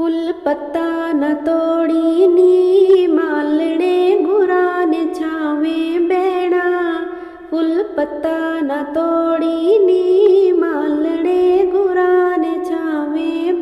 ਫੁੱਲ ਪੱਤਾ ਨ ਤੋੜੀ ਨੀ ਮਾਲਣੇ ਗੁਰਾਂ ਨੇ ਛਾਵੇਂ ਬਹਿਣਾ। ਫੁੱਲ ਪੱਤਾ ਨ ਤੋੜੀ ਨੀ ਮਾਲਣੇ ਗੁਰਾਂ ਨੇ ਛਾਵੇਂ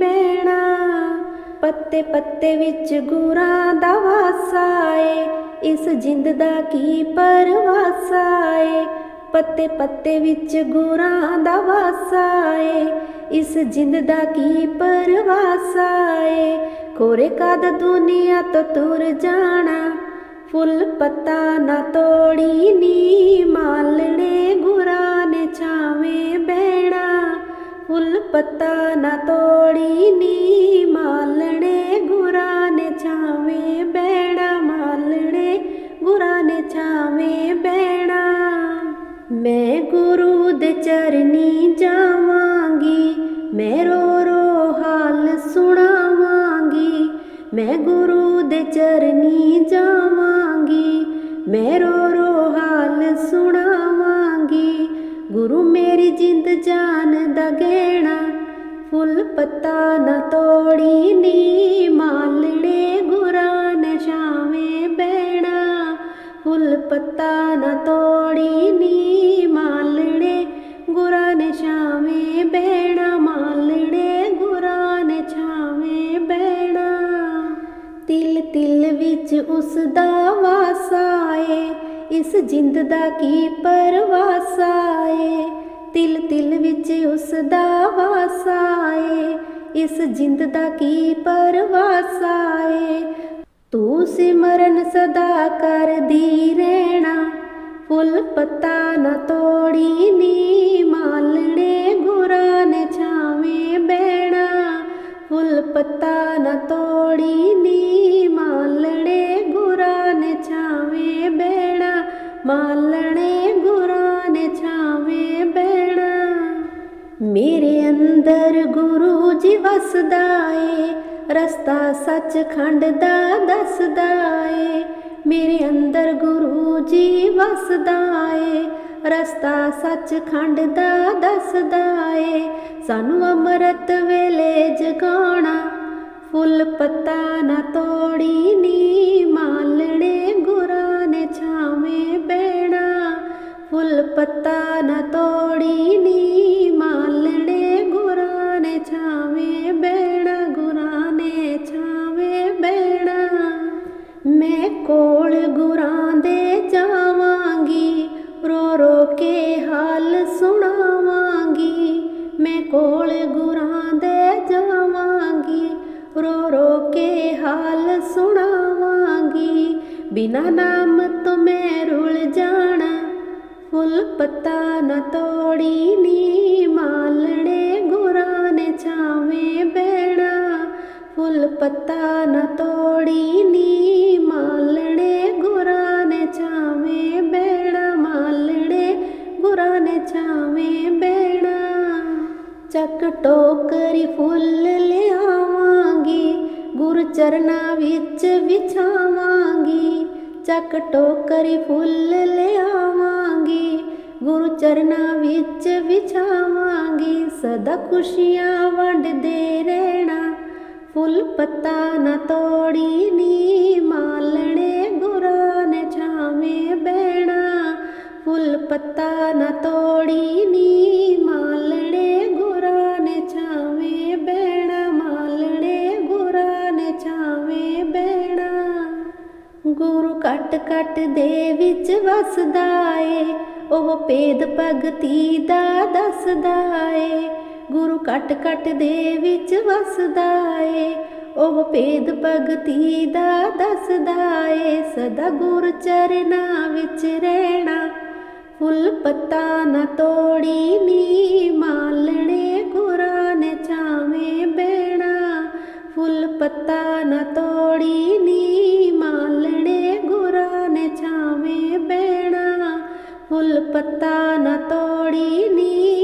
ਪੱਤੇ ਪੱਤੇ ਵਿੱਚ ਗੁਰਾਂ ਦਾ ਵਾਸਾ ਏ, ਇਸ ਜਿੰਦ ਦਾ ਕੀ ਪਰਵਾਸਾ ਏ। ਪੱਤੇ ਪੱਤੇ ਵਿੱਚ ਗੁਰਾਂ ਦਾ ਵਾਸਾ ਏ ਇਸ ਜਿੰਦ ਦਾ ਕੀ ਪਰਵਾਸਾ ਏ ਕੋਰੇ ਕਦ ਦੁਨੀਆ ਤੋਂ ਤੁਰ ਜਾਣਾ, ਫੁੱਲ ਪੱਤਾ ਨਾ ਤੋੜੀ ਨੀ ਮਾਲਣੇ ਗੁਰਾਂ ਨੇ ਛਾਵੇਂ ਬਹਿਣਾ, ਫੁੱਲ ਪੱਤਾ ਨਾ ਤੋੜੀ ਨੀ ਮਾਲਣੇ ਗੁਰਾਂ ਨੇ ਛਾਵੇਂ ਬਹਿਣਾ ਮਾਲਣੇ ਗੁਰਾਂ ਨੇ ਛਾਵੇਂ ਬਹਿਣਾ। ਗੁਰੂ ਦੇ ਚਰਨੀ ਜਾਵਾਂਗੀ, ਮੈਂ ਰੋ ਰੋ ਹਾਲ ਸੁਣਾਵਾਂਗੀ। ਮੈਂ ਗੁਰੂ ਦੇ ਚਰਨੀ ਜਾਵਾਂਗੀ, ਮੈਂ ਰੋ ਰੋ ਹਾਲ ਸੁਣਾਵਾਂਗੀ। ਗੁਰੂ ਮੇਰੀ ਜਿੰਦ ਜਾਨ ਦਾ ਗਹਿਣਾ, ਫੁੱਲ ਪੱਤਾ ਨਾ ਤੋੜੀ ਨੀ ਮਾਲਣੇ ਗੁਰਾਂ ਨੇ ਛਾਵੇਂ ਬਹਿਣਾ। ਫੁੱਲ ਪੱਤਾ ਨਾ ਤੋੜੀ ਨੀ ਵਿੱਚ ਉਸ ਦਾ ਵਾਸਾ ਏ ਇਸ ਜਿੰਦ ਦਾ ਕੀ ਪਰਵਾਸਾ ਏ ਤਿਲ ਤਿਲ ਵਿੱਚ ਉਸ ਦਾ ਵਾਸਾ ਏ ਇਸ ਜਿੰਦ ਦਾ ਕੀ ਪਰਵਾਸਾ ਏ ਤੂੰ ਸਿਮਰਨ ਸਦਾ ਕਰਦੀ ਰਹਿਣਾ, ਫੁੱਲ ਪੱਤਾ ਨਾ ਤੋੜੀ ਨੀ ਮਾਲਣੇ ਗੁਰਾਂ ਨੇ ਛਾਵੇਂ ਬਹਿਣਾ, ਫੁੱਲ ਪੱਤਾ ਮਾਲਣੇ ਗੁਰਾਂ ਨੇ ਛਾਵੇਂ ਬਹਿਣਾ। ਮੇਰੇ ਅੰਦਰ ਗੁਰੂ ਜੀ ਵਸਦਾ ਏ, ਰਸਤਾ ਸੱਚਖੰਡ ਦਾ ਦੱਸਦਾ ਏ। ਮੇਰੇ ਅੰਦਰ ਗੁਰੂ ਜੀ ਵਸਦਾ ਏ, ਰਸਤਾ ਸੱਚਖੰਡ ਦਾ ਦੱਸਦਾ ਏ। ਸਾਨੂੰ ਅੰਮ੍ਰਿਤ ਵੇਲੇ ਜਗਾਉਣਾ, ਫੁੱਲ ਪੱਤਾ ਨਾ ਤੋੜੀ ਨੀ ਫੁੱਲ ਪੱਤਾ ਨਾ ਤੋੜੀ ਨੀ ਮਾਲਣੇ ਗੁਰਾਂ ਨੇ ਛਾਵੇਂ ਬਹਿਣਾ ਗੁਰਾਂ ਨੇ ਛਾਵੇਂ ਬਹਿਣਾ। ਮੈਂ ਕੋਲ ਗੁਰਾਂ ਦੇ ਜਾਵਾਂਗੀ ਰੋ ਰੋ ਕੇ ਹਾਲ ਸੁਣਾਵਾਂਗੀ। ਮੈਂ ਕੋਲ ਗੁਰਾਂ ਦੇ ਜਾਵਾਂਗੀ ਰੋ ਰੋ ਕੇ ਹਾਲ ਸੁਣਾਵਾਂਗੀ। ਬਿਨਾ ਨਾਮ ਤੋਂ ਮੈਂ ਰੁਲ ਜਾਣਾ ਫੁੱਲ ਪੱਤਾ ਨਾ ਤੋੜੀ ਨੀ, ਮਾਲਣੇ ਗੁਰਾਂ ਨੇ ਛਾਵੇਂ ਬਹਿਣਾ। ਫੁੱਲ ਪੱਤਾ ਨਾ ਤੋੜੀ ਨੀ, ਮਾਲਣੇ ਗੁਰਾਂ ਨੇ ਛਾਵੇਂ ਬਹਿਣਾ। ਮਾਲਣੇ ਗੁਰਾਂ ਨੇ ਛਾਵੇਂ ਬਹਿਣਾ। ਚੱਕ ਟੋਕਰੀ ਫੁੱਲ ਲਿਆਵਾਂਗੀ, ਗੁਰ ਚਰਨਾਂ ਵਿੱਚ ਵਿਛਾਵਾਂਗੀ। ਚੱਕ ਟੋਕਰੀ ਫੁੱਲ ਲਿਆ ਚਰਨਾਂ ਵਿੱਚ ਵਿਛਾਵਾਂਗੀ, ਸਦਾ ਖੁਸ਼ੀਆਂ ਵੰਡਦੇ ਰਹਿਣਾ। ਫੁੱਲ ਪੱਤਾ ਨਾ ਤੋੜੀ ਨੀ ਮਾਲਣੇ ਗੁਰਾਂ ਨੇ ਛਾਵੇਂ ਬਹਿਣਾ। ਫੁੱਲ ਪੱਤਾ ਨਾ ਤੋੜੀ ਨੀ ਮਾਲਣੇ ਗੁਰਾਂ ਨੇ ਛਾਵੇਂ ਬਹਿਣਾ। ਮਾਲਣੇ ਗੁਰਾਂ ਨੇ ਛਾਵੇਂ ਬਹਿਣਾ। ਗੁਰੂ ਕਟ ਕੱਟ ਦੇ ਵਿੱਚ ਵਸਦਾ ਏ। ਉਹ ਭੇਦ ਭਗਤੀ ਦਾ ਦੱਸਦਾ ਏ, ਗੁਰੂ ਕਟ ਕਟ ਦੇ ਵਿੱਚ ਵਸਦਾ ਏ। ਉਹ ਭੇਦ ਭਗਤੀ ਦਾ ਦੱਸਦਾ ਏ, ਸਦਾ ਗੁਰ ਚਰਨਾਂ ਵਿੱਚ ਰਹਿਣਾ। ਫੁੱਲ ਪੱਤਾ ਨਾ ਤੋੜੀ ਨੀ ਮਾਲਣੇ, ਗੁਰਾਂ ਨੇ ਛਾਵੇਂ ਬਹਿਣਾ। ਫੁੱਲ ਪੱਤਾ ਨਾ ਤੋੜੀ ਨੀ ਗੁਰਾਂ ਨੇ ਛਾਵੇਂ ਬਹਿਣਾ ਫੁੱਲ ਪੱਤਾ ਨਾ ਨੀ